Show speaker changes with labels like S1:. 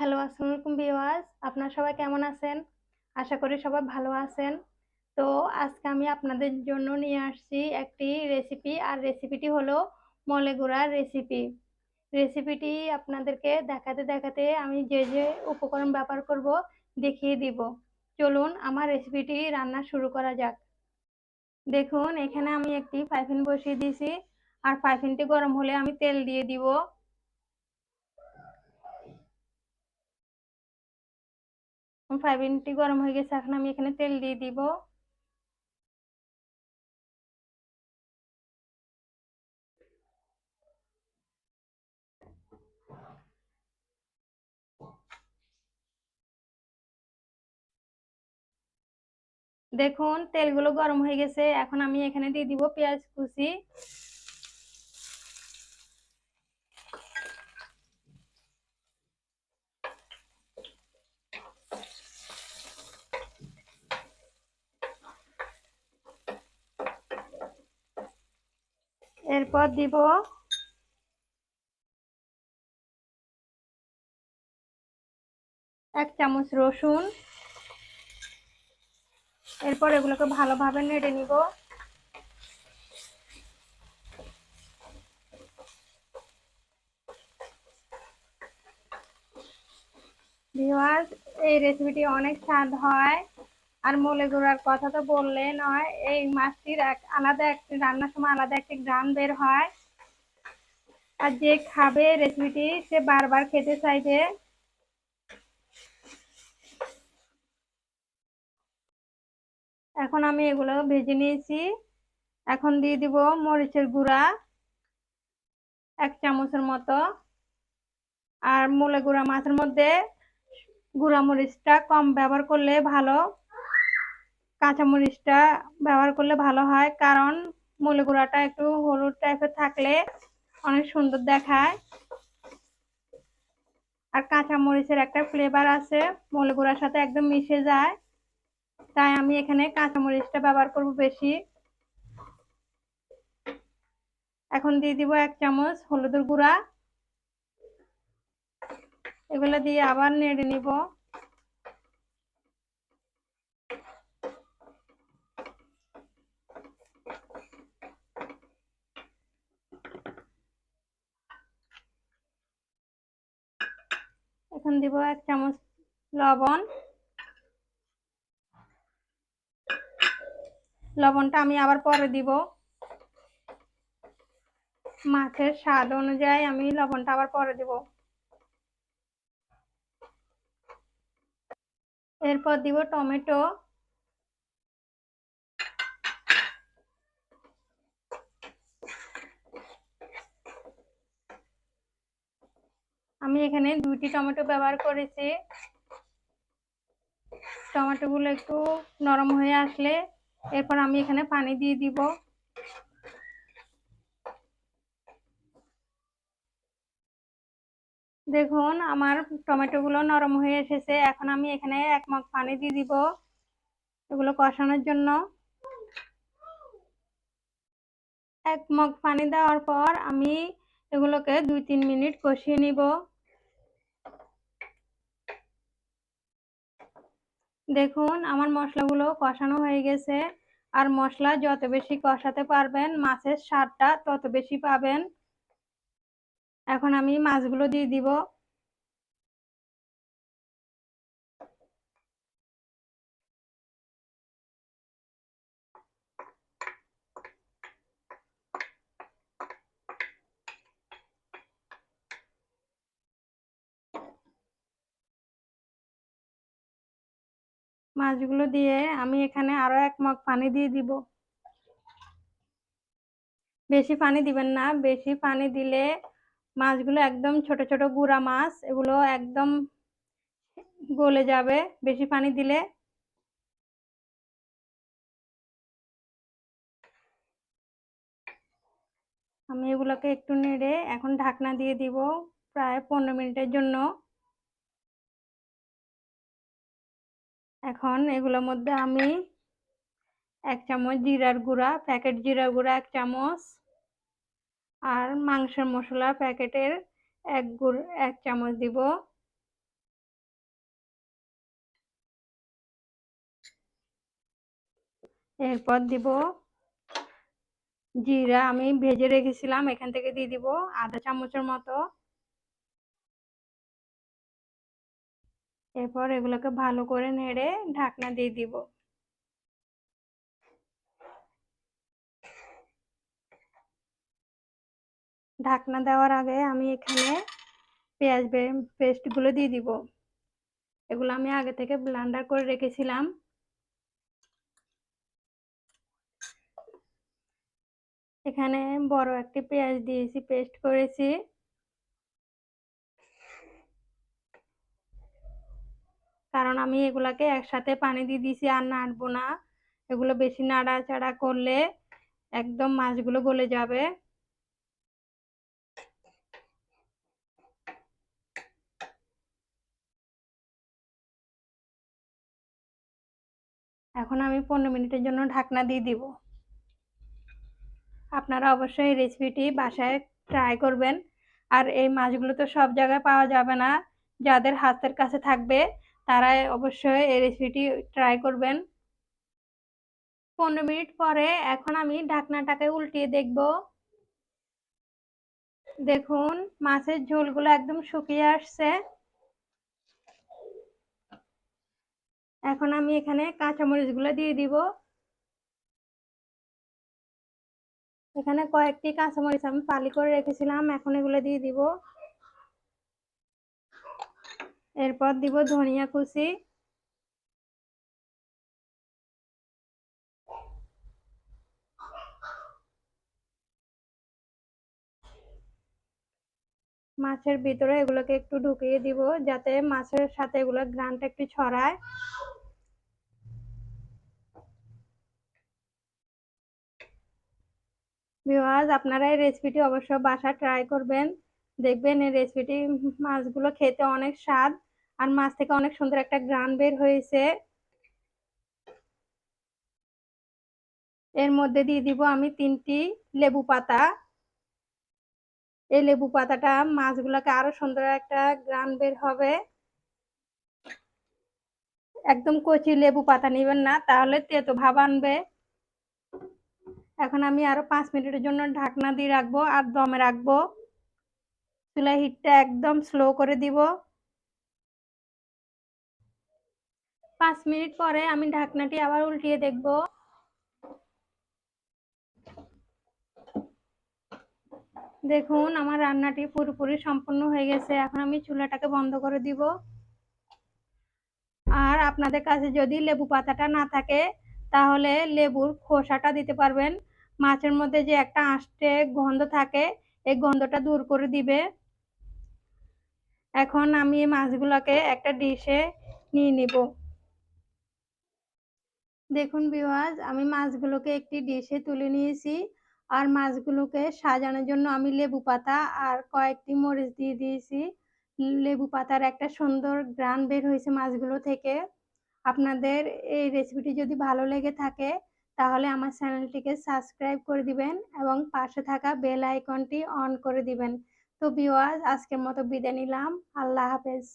S1: Hello আসসালামু আলাইকুম viewers. আপনারা সবাই কেমন আছেন? আশা করি সবাই ভালো আছেন। তো আজকে আমি আপনাদের জন্য নিয়ে আসছি একটি রেসিপি আর রেসিপিটি হলো মলে রেসিপি রেসিপিটি আপনাদেরকে দেখাতে দেখাতে আমি যে যে উপকরণ ব্যবহার করব দেখিয়ে দিব। চলুন আমার রেসিপিটি রান্না শুরু করা যাক। দেখুন, এখানে আমি একটি পাইপিন বসিয়ে দিয়েছি। আর পাইপিনটি গরম হলে আমি তেল দিয়ে দিব। ফ্রাইপ্যানটি গরম হয়ে গেছে, এখন আমি এখানে তেল দিয়ে দিব। দেখুন, তেলগুলো গরম হয়ে গেছে, এখন আমি এখানে দিয়ে দিব পেঁয়াজ কুচি। এরপর দিব এক চামচ রসুন। এরপর এগুলোকে ভালোভাবে নেড়ে নিব। ভিওয়ার্স এই রেসিপিটি অনেক স্বাদ হয়। আর মলে গুঁড়ার কথা তো বললে নয়, এই মাছটির এক আলাদা একটি রান্নার সময় আলাদা একটি গ্রাম বের হয়। আর যে খাবে রেসিপিটি সে বারবার খেতে চাইবে। এখন আমি এগুলো ভেজে নিয়েছি। এখন দিয়ে দিব মরিচের গুঁড়া, এক চামচের মতো। আর মূলে গুঁড়া মাছের মধ্যে গুঁড়া মরিচটা কম ব্যবহার করলে ভালো। কাঁচা মরিচটা ব্যবহার করলে ভালো হয়। কারণ মূলে গুঁড়াটা একটু হলুদ টাইপের থাকলে অনেক সুন্দর দেখায়। আর কাঁচামরিচের একটা ফ্লেভার আছে মূলে গুঁড়ার সাথে একদম মিশে যায়। তাই আমি এখানে কাঁচামরিচটা ব্যবহার করব বেশি। এখন দিয়ে দিব এক চামচ হলুদের গুঁড়া। এগুলো দিয়ে আবার নেড়ে নিব। এখন দিব এক চামচ লবণ। লবণটা আমি আবার পরে দিব। মাছের স্বাদ অনুযায়ী আমি লবণটা আবার পরে দিব। এরপর দিব টমেটো। আমি এখানে দুইটি টমেটো ব্যবহার করেছি। টমেটোগুলো একটু নরম হয়ে আসলে এরপর আমি এখানে পানি দিয়ে দিব। দেখুন, আমার টমেটোগুলো নরম হয়ে এসেছে। এখন আমি এখানে এক মগ পানি দিয়ে দিব এগুলো কষানোর জন্য। এক মগ পানি দেওয়ার পর আমি এগুলোকে দুই তিন মিনিট কষিয়ে নিব। দেখুন, আমার মশলাগুলো কষানো হয়ে গেছে। আর মশলা যত বেশি কষাতে পারবেন, মাছের স্বাদটা তত বেশি পাবেন। এখন আমি মাছগুলো দিয়ে দিব। মাছগুলো দিয়ে আমি এখানে আরও এক মগ পানি দিয়ে দিব। বেশি পানি দিবেন না, বেশি পানি দিলে মাছগুলো একদম ছোট ছোট গুঁড়া মাছ, এগুলো একদম গলে যাবে। বেশি পানি দিলে আমি এগুলোকে একটু নেড়ে এখন ঢাকনা দিয়ে দিব প্রায় পনেরো মিনিটের জন্য। এখন এগুলোর মধ্যে আমি এক চামচ জিরার গুঁড়া প্যাকেট জিরার গুঁড়া এক চামচ আর মাংসের মশলা প্যাকেটের এক গুঁড়ো, এক চামচ দিব। এরপর দিব জিরা, আমি ভেজে রেখেছিলাম, এখান থেকে দিয়ে দিব আধা চামচের মতো। এরপর এগুলোকে ভালো করে নেড়ে ঢাকনা দিয়ে দিব। ঢাকনা দেওয়ার আগে আমি এখানে পেঁয়াজ পেস্টগুলো দিয়ে দিব। এগুলো আমি আগে থেকে ব্লান্ডার করে রেখেছিলাম। এখানে বড় একটি পেঁয়াজ দিয়েছি, পেস্ট করেছি। কারণ আমি এগুলাকে একসাথে পানি দিয়ে দিছি আর নাড়বো না। এগুলো বেশি নাড়াচাড়া করলে একদম মাছগুলো গলে যাবে। এখন আমি পনেরো মিনিটের জন্য ঢাকনা দিয়ে দিব। আপনারা অবশ্যই এই রেসিপিটি বাসায় ট্রাই করবেন। আর এই মাছগুলো তো সব জায়গায় পাওয়া যাবে না। যাদের হাতের কাছে থাকবে তারা অবশ্যই এই রেসিপিটি ট্রাই করবেন। পনেরো মিনিট পরে এখন আমি ঢাকনাটাকে উল্টিয়ে দেখব। দেখুন, মাছের ঝোলগুলো একদম শুকিয়ে আসছে। এখন আমি এখানে কাঁচামরিচগুলো দিয়ে দিব। এখানে কয়েকটি কাঁচামরিচ আমি ফালি করে রেখেছিলাম, এখন এগুলো দিয়ে দিব। এরপর দিব ধনিয়া কুচি। মাছের ভিতরে এগুলোকে একটু ঢুকিয়ে দিব যাতে মাছের সাথে এগুলো গ্রানটা একটু ছড়ায়। ভিওয়ার্স আপনারা এই রেসিপিটি অবশ্য বাসা ট্রাই করবেন। দেখবেন এই রেসিপিটি মাছগুলো খেতে অনেক স্বাদ আর মাছ থেকে অনেক সুন্দর একটা গ্রান বের হয়েছে। এর মধ্যে দিয়ে দিব আমি তিনটি লেবু পাতা। এই লেবু পাতাটা মাছগুলোকে আরও সুন্দর একটা গ্রান বের হবে। একদম কচি লেবু পাতা নেবেন না, তাহলে তেতো ভাব আনবে। এখন আমি আরও পাঁচ মিনিটের জন্য ঢাকনা দিয়ে রাখব আর দমে রাখব। চুলা হিটটা একদম স্লো করে দিব। পাঁচ মিনিট পরে আমি ঢাকনাটি আবার উল্টিয়ে দেখব। দেখুন, আমার রান্নাটি পুরোপুরি সম্পূর্ণ হয়ে গেছে। এখন আমি চুলাটাকে বন্ধ করে দিব। আর আপনাদের কাছে যদি লেবু পাতাটা না থাকে, তাহলে লেবুর খোসাটা দিতে পারবেন। মাছের মধ্যে যে একটা আষ্টে গন্ধ থাকে, এই গন্ধটা দূর করে দিবে। এখন আমি এই মাছগুলোকে একটা ডিশে নিয়ে নিব। দেখুন বিওয়াজ আমি মাছগুলোকে একটি ডিশে তুলে নিয়েছি। আর মাছগুলোকে সাজানোর জন্য আমি লেবু পাতা আর কয়েকটি মরিচ দিয়ে দিয়েছি। লেবু পাতার একটা সুন্দর গ্রান বের হয়েছে মাছগুলো থেকে। আপনাদের এই রেসিপিটি যদি ভালো লেগে থাকে, তাহলে আমার চ্যানেলটিকে সাবস্ক্রাইব করে দিবেন এবং পাশে থাকা বেল আইকনটি অন করে দিবেন। তো বিওয়াজ আজকের মতো বিদায় নিলাম। আল্লাহ হাফেজ।